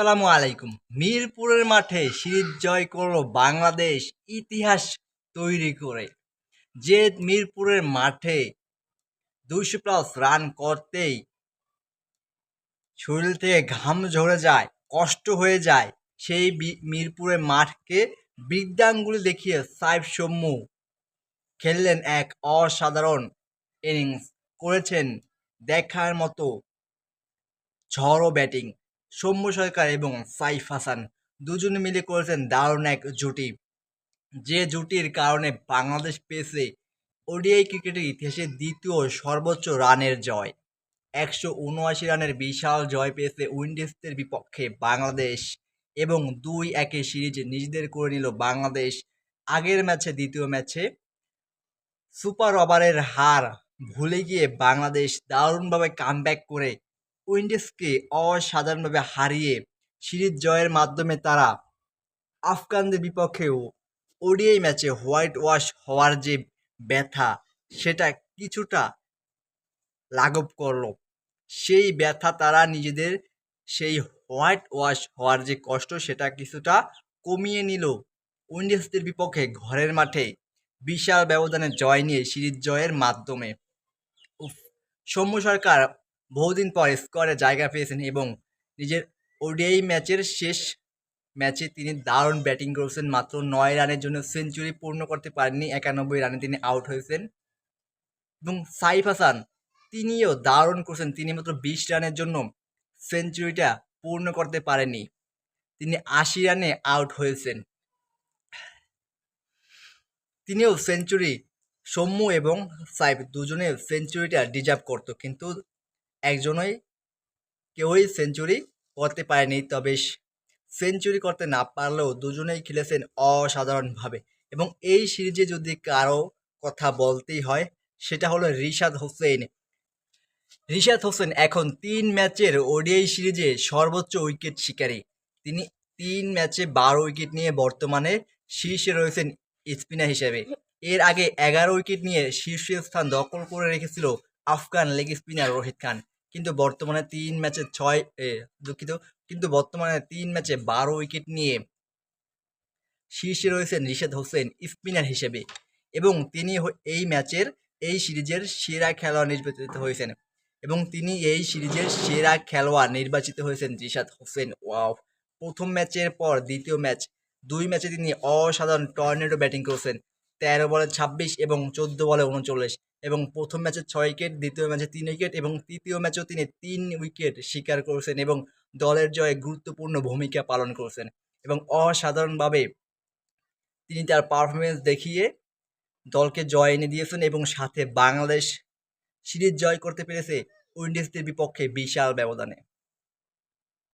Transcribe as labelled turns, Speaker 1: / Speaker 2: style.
Speaker 1: আসসালামু আলাইকুম। মিরপুরের মাঠে সিরিজ জয় করল বাংলাদেশ ইতিহাস তৈরি করে। যে মিরপুরের মাঠে দুশো প্লাস রান করতেই শরীর থেকে ঘাম ঝরে যায়, কষ্ট হয়ে যায়। সেই মিরপুরের মাঠকে বৃদ্ধাঙ্গুলি দেখিয়ে সাইফ সম্মু খেললেন এক অসাধারণ ইনিংস করেছেন দেখার মতো ঝড়ো ব্যাটিং সৌম্য সরকার এবং সাইফ হাসান দুজনে মিলে করেছেন দারুণ এক জুটি। যে জুটির কারণে বাংলাদেশ পেয়েছে ওডিআই ক্রিকেটের ইতিহাসে দ্বিতীয় সর্বোচ্চ রানের জয়। একশো উনআশি রানের বিশাল জয় পেয়েছে উইন্ডিজদের বিপক্ষে বাংলাদেশ এবং দুই একে সিরিজে নিজেদের করে নিল বাংলাদেশ। আগের ম্যাচে দ্বিতীয় ম্যাচে সুপার ওভারের হার ভুলে গিয়ে বাংলাদেশ দারুণভাবে কামব্যাক করে উইন্ডিজকে অসাধারণভাবে হারিয়ে সিরিজ জয়ের মাধ্যমে তারা আফগানদের বিপক্ষেও ওডিআই ম্যাচে হোয়াইট ওয়াশ হওয়ার যে ব্যথা, সেটা কিছুটা লাঘব করল। সেই ব্যথা তারা নিজেদের সেই হোয়াইট ওয়াশ হওয়ার যে কষ্ট, সেটা কিছুটা কমিয়ে নিল উইন্ডিজদের বিপক্ষে ঘরের মাঠে বিশাল ব্যবধানে জয় নিয়ে সিরিজ জয়ের মাধ্যমে। সৌম্য সরকার বহুদিন পর স্কোয়ারে জায়গা পেয়েছেন এবং নিজের ওডিআই ম্যাচের শেষ ম্যাচে তিনি দারুণ ব্যাটিং করেছেন। মাত্র নয় রানের জন্য সেঞ্চুরি পূর্ণ করতে পারেননি, একানব্বই রানে তিনি আউট হয়েছেন। এবং সাইফ হাসান, তিনিও দারুণ করেছেন। তিনি মাত্র বিশ রানের জন্য সেঞ্চুরিটা পূর্ণ করতে পারেননি। তিনি আশি রানে আউট হয়েছেন। তিনিও সেঞ্চুরি সৌম্য এবং সাইফ দুজনে সেঞ্চুরিটা ডিজার্ভ করতো। কিন্তু একজনই কেউই সেঞ্চুরি করতে পারেনি। তবে সেঞ্চুরি করতে না পারলেও দুজনেই খেলেছেন অসাধারণভাবে। এবং এই সিরিজে যদি কারও কথা বলতেই হয়, সেটা হলো রিশাদ হোসেন। রিশাদ হোসেন এখন তিন ম্যাচের ওডিআই সিরিজে সর্বোচ্চ উইকেট শিকারী। তিনি তিন ম্যাচে বারো উইকেট নিয়ে বর্তমানে শীর্ষে রয়েছেন স্পিনার হিসেবে। এর আগে এগারো উইকেট নিয়ে শীর্ষস্থান দখল করে রেখেছিল Afghan leg spinner Rohit Khan. কিন্তু বর্তমানে তিন ম্যাচে ছয় দুঃখিত, কিন্তু বর্তমানে তিন ম্যাচে বারো উইকেট নিয়ে শীর্ষে রয়েছেন রিশাদ হোসেন, স্পিনার হিসেবে। এবং তিনি এই ম্যাচের, এই সিরিজের সেরা খেলোয়াড় নির্বাচিত হয়েছেন। এবং তিনি এই সিরিজের সেরা খেলোয়াড় নির্বাচিত হয়েছেন রিশাদ হোসেন। ওয়াও! প্রথম ম্যাচের পর দ্বিতীয় ম্যাচ, দুই ম্যাচে তিনি অসাধারণ টর্নেডো ব্যাটিং করেছেন। তেরো বলে ছাব্বিশ এবং চোদ্দ বলে উনচল্লিশ এবং প্রথম ম্যাচে ছয় উইকেট, দ্বিতীয় ম্যাচে তিন উইকেট এবং তৃতীয় ম্যাচেও তিনি তিন উইকেট শিকার করেছেন এবং দলের জয়ে গুরুত্বপূর্ণ ভূমিকা পালন করেছেন এবং অসাধারণভাবে তিনি তার পারফরমেন্স দেখিয়ে দলকে জয় এনে দিয়েছেন এবং সাথে বাংলাদেশ সিরিজ জয় করতে পেরেছে উইন্ডিজদের বিপক্ষে বিশাল ব্যবধানে।